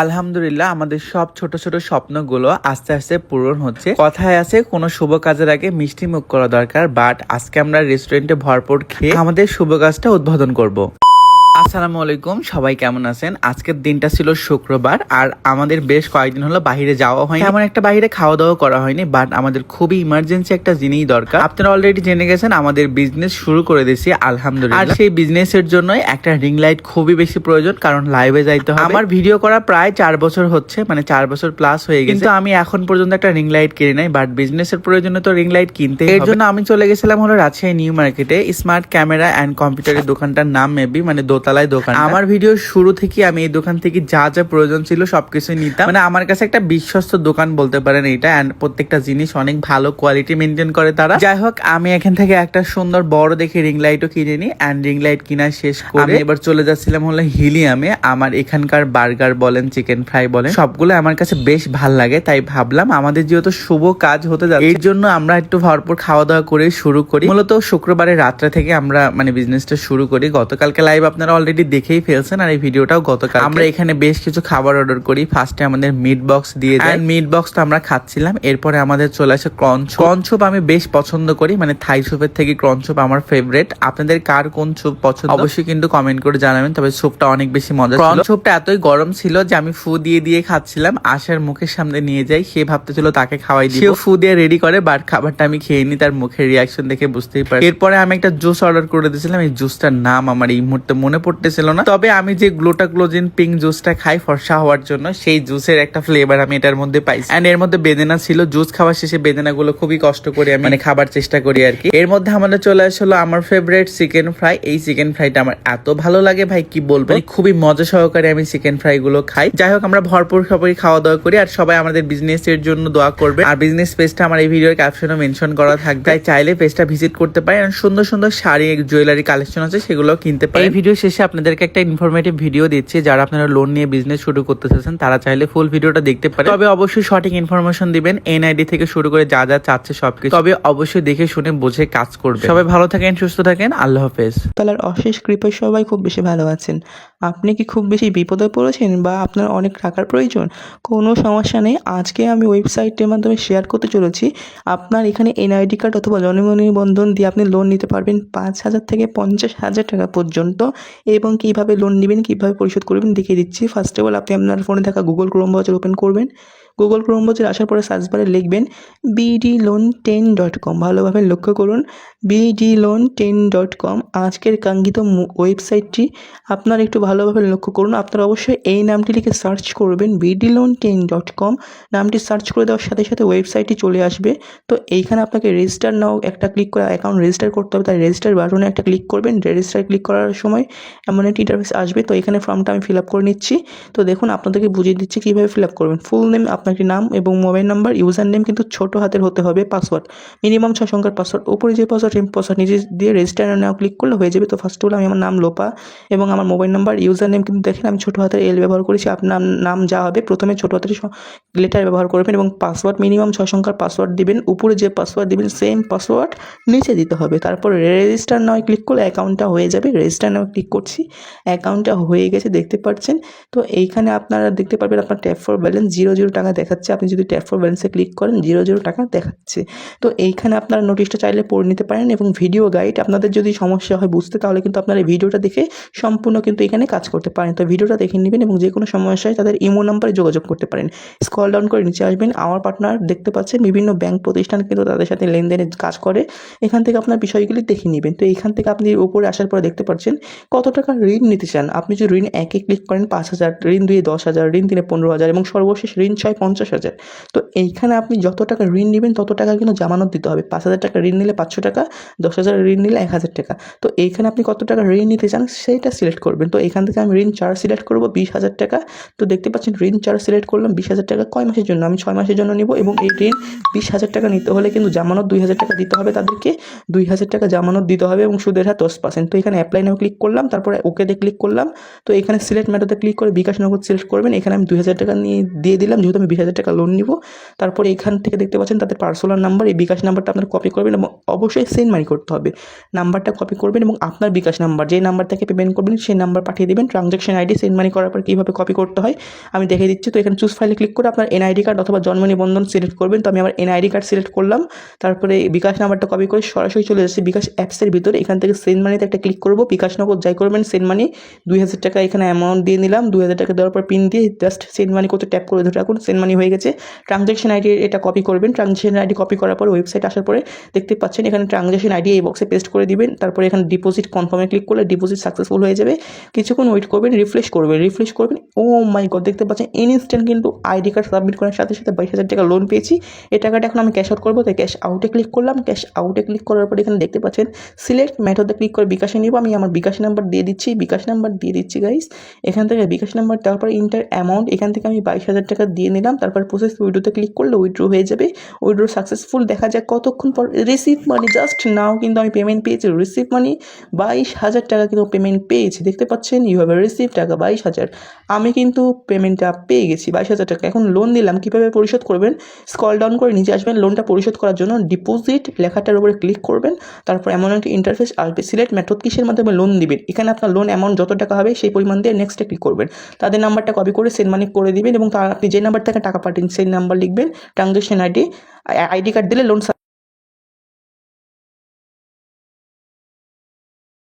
আলহামদুলিল্লাহ, আমাদের সব ছোট ছোট স্বপ্নগুলো আস্তে আস্তে পূরণ হচ্ছে। কথায় আছে, কোনো শুভ কাজের আগে মিষ্টি মুখ করা দরকার বাট আজকে আমরা রেস্টুরেন্টে ভরপুর খেয়ে আমাদের শুভ কাজটা উদ্বোধন করব। আসসালামু আলাইকুম সবাই কেমন আছেন? আজকের দিনটা ছিল শুক্রবার আর আমাদের বেশ কয়েকদিন হলো বাইরে যাওয়া হয়নি। এমন একটা বাইরে খাওয়া দাওয়া করা হয়নি বাট আমাদের খুবই ইমার্জেন্সি একটা জিনিস দরকার। আপনারা অলরেডি জেনে গেছেন আমাদের বিজনেস শুরু করে দিয়েছি আলহামদুলিল্লাহ। আর সেই বিজনেসের জন্যই একটা রিং লাইট খুবই বেশি প্রয়োজন কারণ লাইভে যাইতে হবে। আমার ভিডিও করা প্রায় চার বছর হচ্ছে মানে চার বছর প্লাস হয়ে গেছে। কিন্তু আমি এখন পর্যন্ত একটা রিং লাইট কিনে নাই বাট বিজনেসের প্রয়োজনে তো রিং লাইট কিনতে এর জন্য আমি চলে গেছিলাম হলো রাজশাহী নিউ মার্কেটে স্মার্ট ক্যামেরা অ্যান্ড কম্পিউটারের দোকানটার নাম মেবি মানে দোতলায় দোকান আমার ভিডিও শুরু থেকে আমি এই দোকান থেকে যা যা প্রয়োজন ছিল সবকিছু নিতাম। মানে আমার কাছে একটা বিশ্বস্ত দোকান বলতে পারেন এটা অ্যান্ড প্রত্যেকটা জিনিস অনেক ভালো কোয়ালিটি মেনটেন করে তারা। যাই হোক আমি এখান থেকে একটা সুন্দর বড় দেখে রিং লাইটও কিনে নিই অ্যান্ড রিং লাইট কিনা শেষ করে এবার চলে যাচ্ছিলাম হলো হিলিয়ামে। আমার এখানকার বার্গার বলেন চিকেন ফ্রাই বলেন সবগুলো আমার কাছে বেশ ভালো লাগে তাই ভাবলাম আমাদের যেহেতু শুভ কাজ হতে যাচ্ছে এর জন্য আমরা একটু ভরপুর খাওয়া দাওয়া করে শুরু করি। মূলত শুক্রবারের রাত্রে থেকে আমরা মানে বিজনেসটা শুরু করি। গতকালকে লাইভ আপনারা অলরেডি দেখেই ফেলছেন আর এই ভিডিওটাও গতকাল আমরা এখানে বেশ কিছু খাবার অর্ডার করি। ফার্স্টে আমাদের মিট বক্স দিয়ে দেয় মিট বক্স তো আমরা খাচ্ছিলাম। এরপরে আমাদের চলে আসে ক্রন ক্রন স্যুপ আমি বেশ পছন্দ করি। মানে থাই স্যুপের থেকে ক্রন স্যুপ আমার ফেভারিট আপনাদের কার কোন স্যুপ পছন্দ? অবশ্যই কিন্তু কমেন্ট করে জানাবেন। তবে স্যুপটা অনেক বেশি মজা ছিল। স্যুপটা এতই গরম ছিল যে আমি ফু দিয়ে দিয়ে খাচ্ছিলাম। আশার মুখের সামনে নিয়ে যাই। সে ভাবতেছিল তাকে খাওয়াই দিব। সেও ফু দিয়ে রেডি করে বাট খাবারটা আমি খেয়ে নি। তার মুখের রিয়াকশন দেখে বুঝতেই পারি এরপরে আমি একটা জুস অর্ডার করে দিয়েছিলাম। এই জুসটার নাম আমার এই মুহূর্তে মনে পড়তেছিল না। তবে আমি যে গ্লুটাগ্লোজিন, পিঙ্ক জুসটা খাই ফর্সা হওয়ার জন্য, সেই জুসের একটা ফ্লেভার আমি এটার মধ্যে পাইছি। এন্ড এর মধ্যে বেদেনা ছিল, জুস খাওয়ার শেষে বেদেনা গুলো খুবই কষ্ট করে আমি মানে খাবার চেষ্টা করি আর কি। এর মধ্যে আমাদের চলে আসলো আমার ফেভারিট চিকেন ফ্রাই এই চিকেন ফ্রাইটা আমার এত ভালো লাগে ভাই, কি বলব? মানে খুবই মজা সহকারে আমি চিকেন ফ্রাই গুলো খাই। যাই হোক, আমরা ভরপুর সবাই খাওয়া দাওয়া করি আর সবাই আমাদের বিজনেস এর জন্য দোয়া করবে। আর বিজনেস পেজটা আমার এই ভিডিওর ক্যাপশনে মেনশন করা থাকবে। তাই চাইলে পেজটা ভিজিট করতে পারেন। সুন্দর সুন্দর শাড়ি জুয়েলারি কালেকশন আছে সেগুলো কিনতে পারেন। এই ভিডিও শেষে আপনাদেরকে একটা ইনফরমেটিভ ভিডিও দিচ্ছি। যারা আপনারা লোন নিয়ে বিজনেস শুরু করতে চাচ্ছেন, তারা চাইলে ফুল ভিডিওটা দেখতে পারেন। তবে অবশ্যই সঠিক ইনফরমেশন দিবেন। এনআইডি থেকে শুরু করে যা যা চাচ্ছে সবকিছু। তবে অবশ্যই দেখে শুনে বুঝে কাজ করবে সবাই ভালো থাকেন, সুস্থ থাকেন। আল্লাহ হাফেজ। তালার অশেষ কৃপায় সবাই খুব বেশি ভালো আছেন। আপনি কি খুব বেশি বিপদে পড়েছেন বা আপনার অনেক টাকার প্রয়োজন? কোনো সমস্যা নেই। আজকে আমি ওয়েবসাইটের মাধ্যমে শেয়ার করতে চলেছি। আপনার এখানে এনআইডি কার্ড অথবা জন্ম নিবন্ধন দিয়ে আপনি লোন নিতে পারবেন পাঁচ হাজার থেকে পঞ্চাশ হাজার টাকা পর্যন্ত। এবং কীভাবে লোন নেবেন, কীভাবে পরিশোধ করবেন দেখিয়ে দিচ্ছি। ফার্স্ট অফ অল আপনি আপনার ফোনে থাকা গুগল ক্রোম ব্রাউজার ওপেন করবেন। গুগল ক্রোম ব্রাউজার আসার পরে সার্চ বারে লিখবেন BD loan ten dot com ভালোভাবে লক্ষ্য করুন BD loan ten dot com আজকের কাঙ্ক্ষিত ওয়েবসাইটটি আপনারা একটু ভালোভাবে লক্ষ্য করুন। আপনারা অবশ্যই এই নামটি লিখে সার্চ করবেন BD loan ten dot com নামটি সার্চ করে দেওয়ার সাথে সাথে ওয়েবসাইটটি চলে আসবে। তো এইখানে আপনাকে রেজিস্টার নাও একটা ক্লিক করে অ্যাকাউন্ট রেজিস্টার করতে হবে। তাই রেজিস্টার বাটনে একটা ক্লিক করবেন। রেজিস্টার ক্লিক করার সময় এমন একটি ইন্টারফেস আসবে। তো এখানে ফর্মটা আমি ফিল আপ করে নিচ্ছি। তো দেখুন, আপনাদেরকে বুঝিয়ে দিচ্ছি কীভাবে ফিল আপ করবেন। ফুল নেম আপনার নাম এবং মোবাইল নাম্বার ইউজার নেম কিন্তু ছোটো হাতের হতে হবে, পাসওয়ার্ড। মিনিমাম ছয় সংখ্যার পাসওয়ার্ড। উপরে যে পাসওয়ার্ড, সেই পাসওয়ার্ড নিজে দিয়ে রেজিস্টার নাও ক্লিক করলে হয়ে যাবে। তো ফার্স্ট অফ অল আমি আমার নাম লোপা এবং আমার মোবাইল নাম্বার ইউজার নেম কিন্তু দেখেন আমি ছোটো হাতের এল ব্যবহার করেছি, আপনার নাম যা হবে, প্রথমে ছোটো হাতের লেটার ব্যবহার করবেন এবং পাসওয়ার্ড, মিনিমাম ছয় সংখ্যার পাসওয়ার্ড দিবেন। উপরে যে পাসওয়ার্ড দিবেন সেম পাসওয়ার্ড নিচে দিতে হবে। তারপর রেজিস্টার নয় ক্লিক করলে অ্যাকাউন্টটা হয়ে যাবে। রেজিস্টার নাও ক্লিক করছি অ্যাকাউন্টটা হয়ে গেছে, দেখতে পাচ্ছেন। তো এইখানে আপনারা দেখতে পারবেন আপনার tap for balance zero zero টাকা দেখাচ্ছে, আপনি যদি ট্যাপ ফর ব্যালেন্সে ক্লিক করেন জিরো জিরো টাকা দেখাচ্ছে। তো এইখানে আপনারা নোটিশটা চাইলে পড়ে নিতে পারেন এবং ভিডিও গাইড আপনাদের যদি সমস্যা হয় বুঝতে, তাহলে কিন্তু আপনারা এই ভিডিওটা দেখে সম্পূর্ণ কিন্তু এখানে কাজ করতে পারেন। তো ভিডিওটা দেখে নেবেন এবং যে কোনো সমস্যায় তাদের ইমো নাম্বারে যোগাযোগ করতে পারেন। স্কল ডাউন করে নিচে আসবেন আমার পার্টনার দেখতে পাচ্ছেন, বিভিন্ন ব্যাংক প্রতিষ্ঠান কিন্তু তাদের সাথে লেনদেনের কাজ করে। এখান থেকে আপনার বিষয়গুলি দেখে নেবেন। তো এখান থেকে আপনি উপরে আসার পরে দেখতে পাচ্ছেন, কত টাকা ঋণ নিতে চান? আপনি যদি ঋণ একে ক্লিক করেন, পাঁচ হাজার, ঋণ দুয়ে দশ হাজার, ঋণ তিনে পনেরো হাজার এবং সর্বশেষ ঋণ ছয় পঞ্চাশ হাজার। তো এইখানে আপনি যত টাকা ঋণ নেবেন, তত টাকা কিন্তু জামানত দিতে হবে। পাঁচ হাজার টাকা ঋণ নিলে পাঁচশো টাকা, দশ হাজার ঋণ নিলে এক হাজার টাকা। তো এইখানে আপনি কত টাকা ঋণ নিতে চান, সেইটা সিলেক্ট করবেন। তো এখান থেকে আমি ঋণ চার সিলেক্ট করব বিশ হাজার টাকা। তো দেখতে পাচ্ছেন ঋণ চার সিলেক্ট করলাম বিশ হাজার টাকা কয় মাসের জন্য? আমি ছয় মাসের জন্য নিব এবং এই ঋণ বিশ হাজার টাকা নিতে হলে কিন্তু জামানত দুই হাজার টাকা দিতে হবে তাদেরকে। দুই হাজার টাকা জামানত দিতে হবে এবং সুদের হার দশ পার্সেন্ট তো এখানে অ্যাপ্লাই নাও ক্লিক করলাম, তারপরে ওকেতে ক্লিক করলাম। তো এখানে সিলেক্ট ম্যাটারতে ক্লিক করে বিকাশ নগদ সিলেক্ট করবেন। এখানে আমি দুই হাজার টাকা নিয়ে দিয়ে দিলাম। যেহেতু আমি বিশ হাজার টাকা লোন নিব। তারপরে এখান থেকে দেখতে পাচ্ছেন তাদের পার্সোনাল নাম্বার এই বিকাশ নাম্বারটা আপনার কপি করবেন এবং অবশ্যই সেন্ড মানি করতে হবে। নাম্বারটা কপি করবেন এবং আপনার বিকাশ নাম্বার যে নাম্বার থেকে পেমেন্ট করবেন সেই নাম্বার পাঠিয়ে দেবেন। ট্রানজ্যাকশন আইডি সেন্ড মানি করার পর কীভাবে কপি করতে হয়, আমি দেখে দিচ্ছি। তো এখানে চুজ ফাইলে ক্লিক করে আপনার এনআইডি কার্ড অথবা জন্ম নিবন্ধন সিলেক্ট করবেন। তো আমি আমার এনআইডি কার্ড সিলেক্ট করলাম। তারপরে বিকাশ নাম্বারটা কপি করে সরাসরি চলে যাচ্ছে বিকাশ অ্যাপসের ভিতরে। এখান থেকে সেন্ড মানিতে একটা ক্লিক করব। বিকাশ নগদ যাই করবেন সেন্ড মানি দুই হাজার টাকা এখানে অ্যামাউন্ট দিয়ে নিলাম। দুই হাজার টাকা দেওয়ার পর পিন দিয়ে জাস্ট সেন্ড মানি করতে ট্যাপ করে ধরে রাখুন। সেন্ড মানি হয়ে গেছে। ট্রানজ্যাকশন আইডি এটা কপি করবেন। ট্রানজ্যাকশন আইডি কপি করার পর ওয়েবসাইট আসার পরে দেখতে পাচ্ছেন এখানে ট্রানজ্যাকশন আইডি এই বক্সে পেস্ট করে দিবেন। তারপরে এখানে ডিপোজিট কনফার্মে ক্লিক করলে ডিপোজিট সাকসেসফুল হয়ে যাবে। কিছুক্ষণ ওয়েট করবেন রিফ্রেশ করবেন রিফ্রেশ করবেন। ও মাই গড দেখতে পাচ্ছেন ইনস্ট্যান্ট কিন্তু আইডি কার্ড সাবমিট করার সাথে সাথে বাইশ হাজার টাকা লোন পেয়েছি। এই টাকাটা এখন আমি ক্যাশ আউট করব, তাই ক্যাশ আউটে ক্লিক করলাম। ক্যাশ আউটে ক্লিক করার পর এখানে দেখতে পাচ্ছেন সিলেক্ট মেথডে ক্লিক করে বিকাশে নিব। আমি আমার বিকাশ নাম্বার দিয়ে দিচ্ছি, বিকাশ নাম্বার দিয়ে দিচ্ছি গাইস এখান থেকে বিকাশ নাম্বার দেওয়ার পর ইন্টার অ্যামাউন্ট এখান থেকে আমি বাইশ হাজার টাকা দিয়ে নিলাম। তারপর প্রসেস উইড্রোতে ক্লিক করলে উইড্রো হয়ে যাবে। উইড্রো সাকসেসফুল দেখা যায় কতক্ষণ পর রিসিভ মানি জাস্ট নাও কিন্তু আমি পেমেন্ট পেয়েছি রিসিভ মানি বাইশ হাজার টাকা কিন্তু পেমেন্ট পেয়েছি। দেখতে পাচ্ছেন ইউ হ্যাভ রিসিভ টাকা বাইশ হাজার। আমি কিন্তু পেমেন্টটা পেয়ে গেছি বাইশ হাজার টাকা। এখন লোন নিলাম, কীভাবে পরিশোধ করবেন? স্কল ডাউন করে নিচে আসবেন লোনটা পরিশোধ করার জন্য ডিপোজিট লেখাটার উপরে ক্লিক করবেন, তারপর এমন একটি ইন্টারফেস আসবে। সিলেক্ট মেথড কিসের মাধ্যমে লোন দিবেন? এখানে আপনার লোন অ্যামাউন্ট যত টাকা হবে, সেই পরিমাণ দিয়ে নেক্সটে ক্লিক করবেন। তাদের নাম্বারটা কপি করে সেন্ড মানি করে দিবেন এবং তার আপনি যে নাম্বার থেকে টাকা পাঠান সেই নাম্বার লিখবেন ট্রানজ্যাকশন আইডি আইডি কার্ড দিলে লোন